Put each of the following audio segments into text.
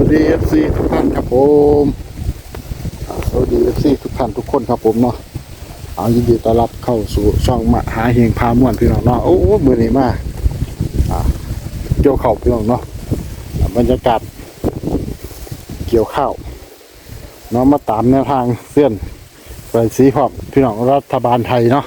วัสดีเอฟซีทุกท่านครับผมสวัสดีเอฟซีทุกท่านทุกคนครับผมเนาะเอายินดีต้อนรับเข้าสู่ช่องมหาเฮงพาม่วนพี่น้องเนาะโอ้โหมือนี้มาเกี่ยวข้าวพี่น้องเนาะอ่าบรรยากาศเกี่ยวข้าวเนาะมาตามแนวทางเส้นไปสีหอบพี่น้องรัฐบาลไทยเนาะ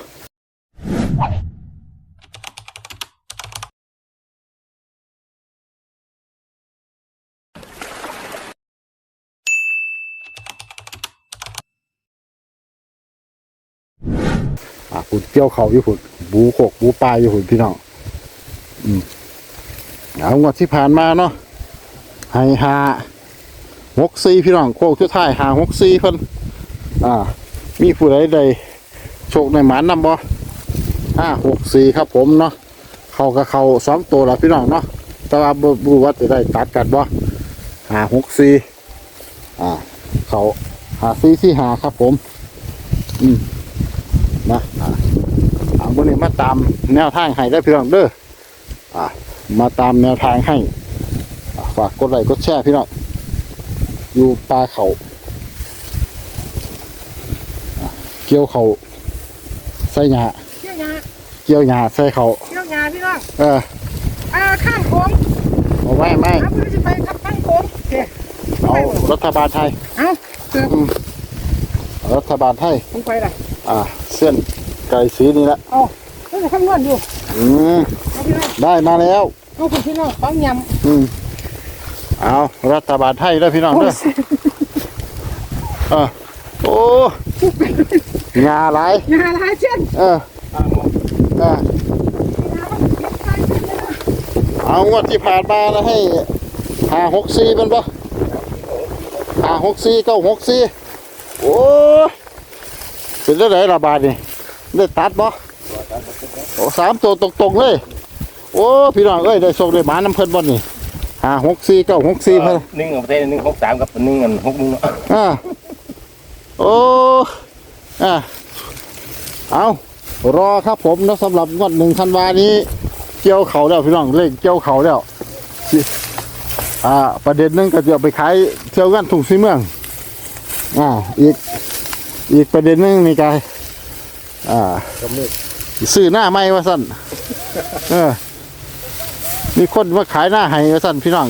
อะคุณเกี่ยวเขาอยู่คุณบูโขกบูปลายอยู่คุณพี่น้องอืมเอางวดที่ผ่านมาเนาะให้หาหกซีพี่น้องโคกชุดท้ายหาหกซีเพิ่นอ่า มีผู้ใดใดโชคในหมานนำบ่ห้าหกสี่ครับผมเนาะเขากับเขาสองตัวละพี่น้องเนาะแต่ว่าบูว่าจะได้ตัดกันบ่หาหกสี่อ่า เขาหาซีที่หาครับผม อืม นะอ่าเอาวันนี้มาตามแนวทางให้ได้พี่น้องเด้ออ่ามาตามแนวทางให้อ่าฝากกดไลค์กดแชร์พี่น้องอยู่ปลาเขาอ่าเกี่ยวเขาใส่หญ้าเที่ยวยาเกี่ยวหญ้าใส่เขาเที่ยวยาพี่น้องเอออ่าข้างโค้งเอาไว้ไม่ครับเราจะไปขับข้างโค้งโอเคเอารัฐบาลไทยเอาเกือบรัฐบาลไทยลงไปเลยอ่าเส้นไก่สีนี่ละเอาเราจะข้างนวดอยู่อืมเอาพี่น้องได้มาแล้ว เอาคุณพี่น้องฟังยอืมเอารัฐบาลไทยได้อพี่น้องำโอ้เด้อเออโอ้งาหลายยาลายเช่นเออเออ เอางวดที่ผ่านมาแล้วให้หาหกสี่เป็นปะหาหกสี่เก้าหกสี่โอ้ เป็นได้ไหนระบาดนี่ได้ตัดปะโอ้สามตัวตรงๆเลย โอ้พี่น้องเอ้ยได้ส่งได้หมาน้ำเพิ่นบ่นี่หาหกสี่เก้าหกสี่เพิ่นหนึ่งของประเทศหนึ่งหกสามกับหนึ่งอันหกหนึ่งเนาะอ่าโอ้อ่าเอารอครับผมนะสำหรับงวดหนึ่งธันวานี้ เกี่ยวเขาแล้วพี่น้องเล่นเกี่ยวเขาแล้วสิอ่าประเด็นหนึงก็จะเอาไปขายเที่ยวกันถุงซีเมืองอ่าอีก อีกประเด็นหนึงนี่กายอ่าซื้อหน้าไม่ว่าสั้นเออ มีคนมาขายหน้าให้ว่าสั้นพี่น้อง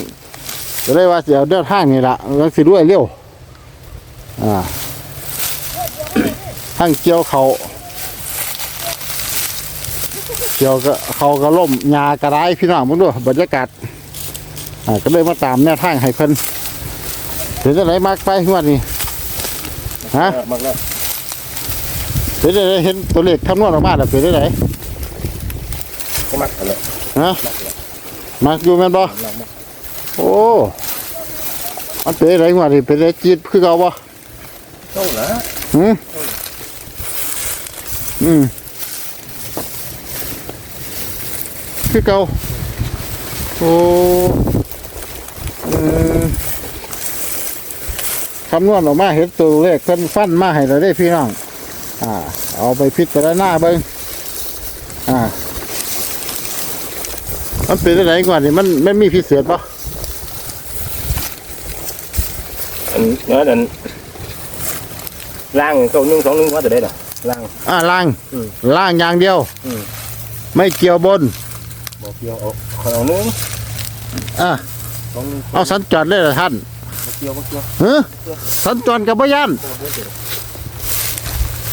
ก็เลยว่าเดี๋ยวเดินห้างนี่ละแล้วสิรวยเร็ว อ่า ทั้งเกี่ยวเขา เกี่ยวกับเขากระล่มหญ้ากระไรพี่น้องมึงดูบรรยากาศ อ่า ก็เลยมาตามแนวทางให้เพิ่นเห็นจะไหนมากไปงวดนี้ ฮะเออมากแล้วเห็นจะไหนเห็นตัวเลขคำนวณออกมาแล้วเป็นได้ไหนก็มักกันเลยฮะมาอยู่แม่นบ่มากมากโอ้มันเป็นอะไรงวดนี้เป็นอะไรจีดคือเก่าบ่เท่านะหืมอืมคือเก่าโอ้เออ คำนวณออกมาเห็นตัวเลขเพิ่นฟันมาให้เราได้พี่น้อง อ่า เอาไปพิจารณาเบิ่งอ่า มันเป็นอะไรก่อนนี่มันมันมีพิเศษปะอันเนื้ออันล่างเก้าหนึ่งสองหนึ่งว่าจะได้หรอล่าง อ่าล่างอืมล่างอย่างเดียวอืม ไม่เกี่ยวบน บอกเกี่ยวเอาเอาหนึ่งอ่าสองหนึ่งเอาสัญจรได้เหรอท่านบอ กเกี่ยวบอกเกี่ยวเฮ้สัญจรกับบ่ยัน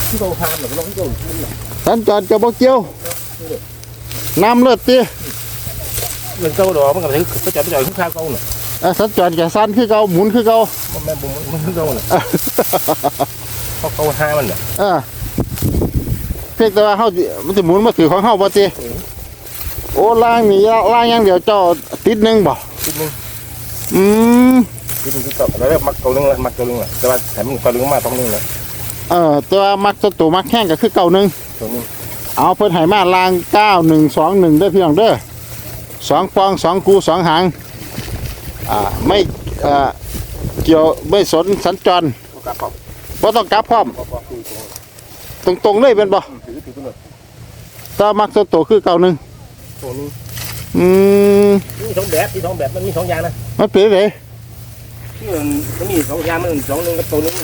ที่เราพานหรือเราที่เราขึ้นหรอสัญจรกับบ่เกี่ยวน้ำเลือดตีเงินเก้าดอกมันกับที่เขาจับไปจ่ายทุกข้าวเก้าหน่ะอ่าสัญจรกับสั้นคือเก่าหมุนคือเก่ามันแม่บุ้มมันเก้าหน่ะเขาเขาห้ามันน่ะอ่าเพียงแต่ว่าเฮาสิมันสิหมุนมาถือของเฮาบ่ติโอ้ล่างนี่ล่างอย่างเดียวเจ้าติดหนึงบ่คิดนึงอืม คิดนึงที่เก้าแล้วมักเก้าหนึ่งละมักเก้าหนึ่งละแต่ว่าแต่มันเก้าหนึ่งมาต้องหนึ่งละเออแตัวามักตัวตัวมักแห้งก็คือเก่าหนึงตัวนี้เอาเพิ่นให้มาลางเก้าหนึ่งสองหนึ่งได้อพี่น้องเด้อสองฟองสองกูสองหางอ่าไม่เอ่อเกี่ยวไม่สนสัญจรตัวกลับเขาบ่ต้องกลับพร้อมพอพอคุยตรงตรงๆเลยเป็นบ่ถือถือตัวถ้ามักตัวโตวคือเก่าหนึ่งตัวนี้อืมมีสองแบบมีสองแบบมันมีสองอย่างนะมันเป็นไง ที่มันมันมีสองยางมันสองหนึงกับตัวหนึง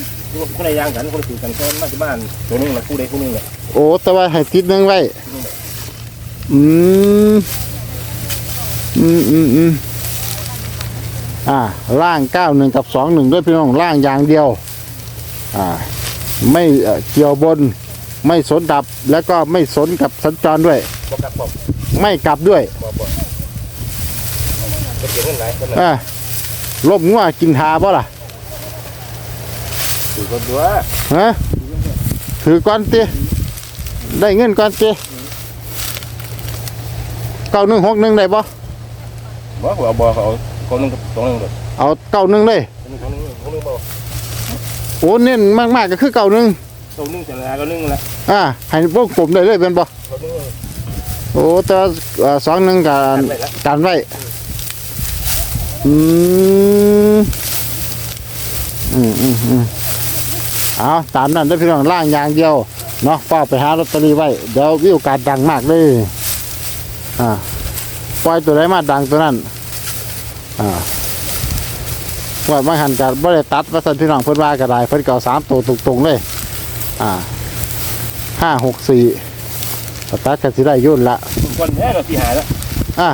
คนละยางกันคนละสูตรกันก็มาที่บ้านตัวหนึงละคู่ใดคู่หนึงแหละโอ้แต่ว่าให้ติดหนึงไว้อืมอืมอืมอืมอ่าล่างเก้าหนึ่งกับสองหนึ่งด้วยพี่น้องล่างอย่างเดียว อ่า ไม่เอ่อเกี่ยวบน ไม่สนดับแล้วก็ไม่สนกับสัญจรด้วยบอกกับบอกไม่กลับด้วยบอกบอกก็เสียเงินไหลคนละอ่า ลบงัวกินหาบ่ล่ะถือคนตัวฮะถือก้อนเตีได้เงินก้อนเตีเก้าหนึ่งหกหนึ่งได้บ่บอกว่าบอกเขาเอาคนหนึงกับสองหนึงเลยเอาเก้าหนึ่งเลยคนหนึงสองหนึงคนหนึงบอกโอ้เน้นมากๆก็คือเก้าหนึ่งตัวหนึงจะละก็หนึงละอ่าให้พวกผมได้เลยเป็นบ่ตัวหนึงโอ้แต่ว่าเอ่อสองหนึ่งกับกันไปละกันไว้ อืมอืมอืมอืมเอาตามนั้นได้อพี่น้องล่างอย่างเดียวเนาะเฝ้าไปหาลอตเตอรี่ไว้ เดี๋ยวมีโอกาสดังมากเลย อ่าปล่อยตัวไหนมาดังตัวนั้น อ่าว่าบางหันกับ่ได้ตัดว่าสันพี่น้องเพิ่นว่าก็ได้เพิ่นเก่าสามตัวตรงๆเลย อ่าห้าหกสี่ตัดกันสิได้ยุ่นละคนแค่เราที่หาแล้วอะ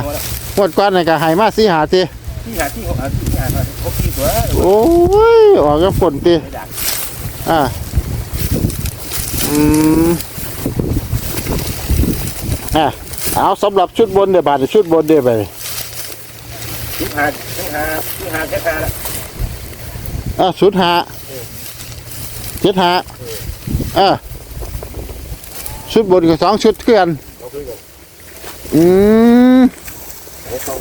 งวดก่อนนี่ก็ให้มาสี่หาตี ที่หาที่เขาหาที่หาเขาที่ตัวโอ้ยออกกันฝนตีอะอืมอะเอาสำหรับชุดบนเดี๋ยวบาทชุดบนเดี๋ยวไปที่หาที่หาที่หาแค่หาละอะชุดหาเจ็ดหาอะชุดบนกับสองชุดเพื่อนเราคุยกันอืมหก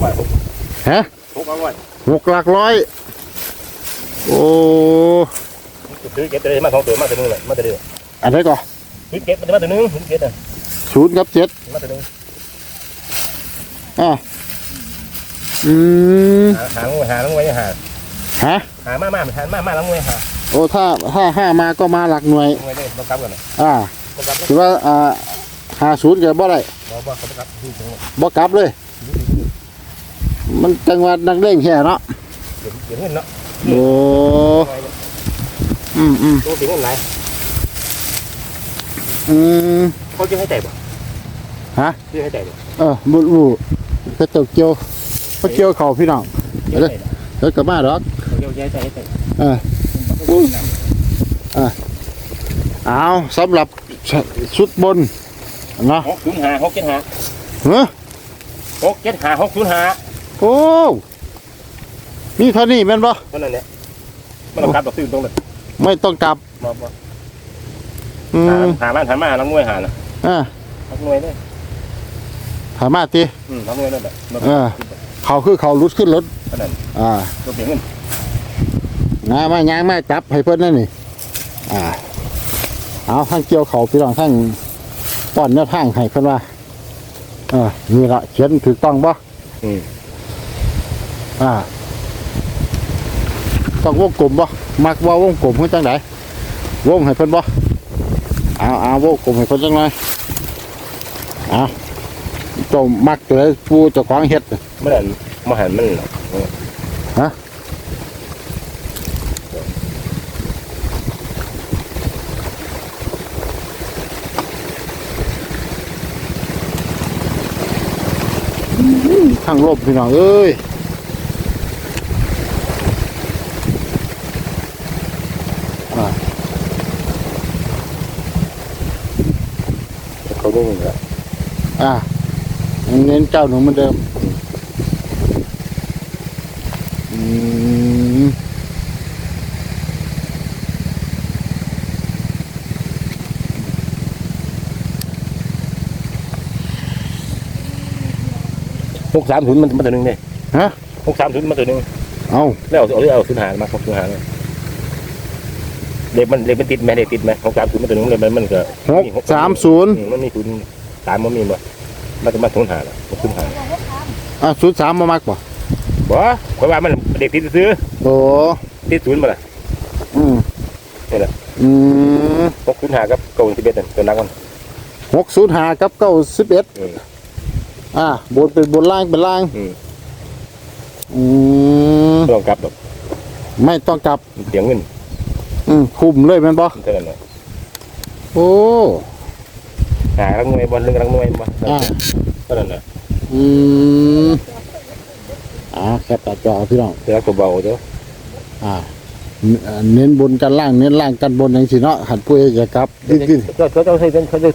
เอฮะ หกเอาไว้หกหลักร้อย โอ้ซื้อเก็บตัวมาสองตัวมาตัวนึงเลยมาตัวเดียวอันนี้ก่อนซื้อเก็บมาตัวนึงซื้อเก็บอะศูนย์กับเจ็ดมาตัวนึงอะอืมหาหาลงไว้หาลงไว้หาฮะหามามาหามามาลงไว้หาโอ้ถ้าถ้าห้ามาก็มาหลักหน่วยลงไว้เลยต้องกลับกันเลยอ่าต้องกลับถือว่าอ่าหาศูนย์ก็บ่ได้บอกว่าเขาต้องกลับดูตรงนี้บ่กลับเลย มันจังหวัดนักเล่งแค่เนาะเดี๋ยวเดี๋ยวเงินเนาะโอ้อืมอืมตัวเดี๋ยวเงินไหนอืมเขาจะให้แต่บ่ฮะจะให้แต่บ่เออบุบุกระจกเกี่ยวพเกี่ยวเขาพี่น้องเดี๋ยวให้แต่แล้วก็มาดอกเดี๋ยวให้แต่ให้แต่เออเอาสำหรับชุดบนเนาะหกศูนย์หาหกเจ็ดหาเฮ้อหกเจ็ดหาหกศูนย์หา โอ้มีเท่านี้แม่นบ่เท่านั้นเนี่ยมันต้องกลับต่อซื้อตรงเลยไม่ต้องกลับบอกว่าอืมหาบ้านหามาลังงวยหานะอ่าลังงวยเลยถามมาติ อืมลังงวยเลยแบบเออ เขาคือเขารุดขึ้นรถเท่านั้นอ่า ตัวเดี๋ยวเงินงามาย่างมาจับให้เพิ่นนั่นนี่ อ่า เอาทั้งเกี่ยวเขาพี่น้องทั้งป้อนเนื้อทางให้เพิ่นว่า เออนี่ละเขียนถูกต้องบ่อืม อ่าต้องวงกลมบ่มักว่าวงกลมเพิ่นจังไดวงให้เพิ่นบ่เอาเอาวงกลมให้เพิ่นจังหน่อยเอาเจ้ามักตัวใดผู้เจ้าของเฮ็ดเมื่อนั้นมาหันมันหรอกฮะข้างลบพี่น้องเอ้ย เขาดูเหมือนกันอ่ายังเน้นเจ้าหนูเหมือนเดิมอืมหกสามศูนย์มันมันตัวหนึ่งเนี่ยฮะหกสามศูนย์มันตัวหนึ่งเอาแล้วเอาเอาศูนย์หามาหกศูนย์หาเลย เล็กมันเล็กมันติดไหมเล็กติดไหมหกสามศูนย์มันตัวหนึ่งเลยมันมันก็หกสามศูนย์อืมมันมีศูนย์สามมันมีบ่มันจะมาศูนย์หาละหกศูนย์หาอะศูนย์สามมามักป่ะบ่เพราะว่ามันเด็กติดซื้อโอ้ติดศูนย์มาละอืมนี่แหละอืมหกศูนย์หากับเก้าสิบเอ็ดนั่นตัวนักมันหกศูนย์หากับเก้าสิบเอ็ดอืมอ่าบนเป็นบนล่างเป็นล่างอืมอืมไม่ต้องกลับหรอกบไม่ต้องกลับเสียงเงิน อืมคุมเลยแม่นบ่เท่านั้นน่ะโอ้หารังหน่วยบอลเรื่องรังหน่วยบ่อ่าเท่านั้นน่ะอืมอ่าแค่ตัดจอพี่น้องแต่ก็เบาเด้ออ่าเน้นบนกันล่างเน้นล่างกันบนอย่างสิเนาะหันปุ้ยจะกลับดิ้นก็ก็ต้องใช้เป็นเขาจะ